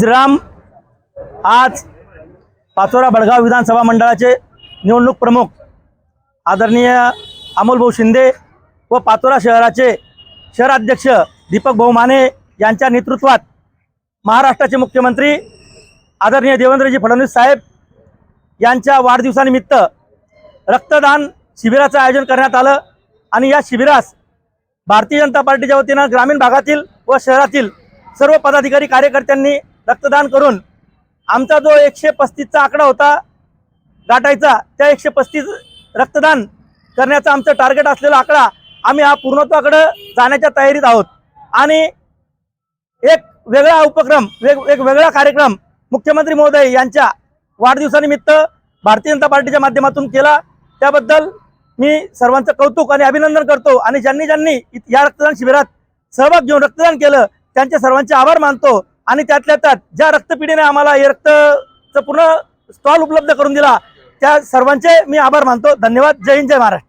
श्रीराम आज पाचोरा बडगाव विधानसभा मंडळाचे निवडणूक प्रमुख आदरणीय अमोलभाऊ शिंदे व पाचोरा शहराचे शहराध्यक्ष दीपक भाऊ माने यांच्या नेतृत्वात महाराष्ट्राचे मुख्यमंत्री आदरणीय देवेंद्रजी फडणवीस साहेब यांच्या वाढदिवसानिमित्त रक्तदान शिबिराचं आयोजन करण्यात आलं आणि या शिबिरास भारतीय जनता पार्टीच्या वतीनं ग्रामीण भागातील व शहरातील सर्व पदाधिकारी कार्यकर्त्यांनी रक्तदान करून आमचा जो एकशे पस्तीसचा आकडा होता गाठायचा त्या एकशे पस्तीस रक्तदान करण्याचा आमचं टार्गेट असलेला आकडा आम्ही हा पूर्णत्वाकडं जाण्याच्या तयारीत आहोत. आणि एक वेगळा उपक्रम वेग एक वेगळा कार्यक्रम मुख्यमंत्री महोदय यांच्या वाढदिवसानिमित्त भारतीय जनता पार्टीच्या माध्यमातून केला. त्याबद्दल मी सर्वांचं कौतुक आणि अभिनंदन करतो आणि ज्यांनी ज्यांनी या रक्तदान शिबिरात सहभाग घेऊन रक्तदान केलं त्यांचे सर्वांचे आभार मानतो. आणि त्यातल्या त्यात ज्या रक्तपिढीने आम्हाला हे रक्तचं पूर्ण स्टॉल उपलब्ध करून दिला त्या सर्वांचे मी आभार मानतो. धन्यवाद. जय हिंद जय महाराष्ट्र.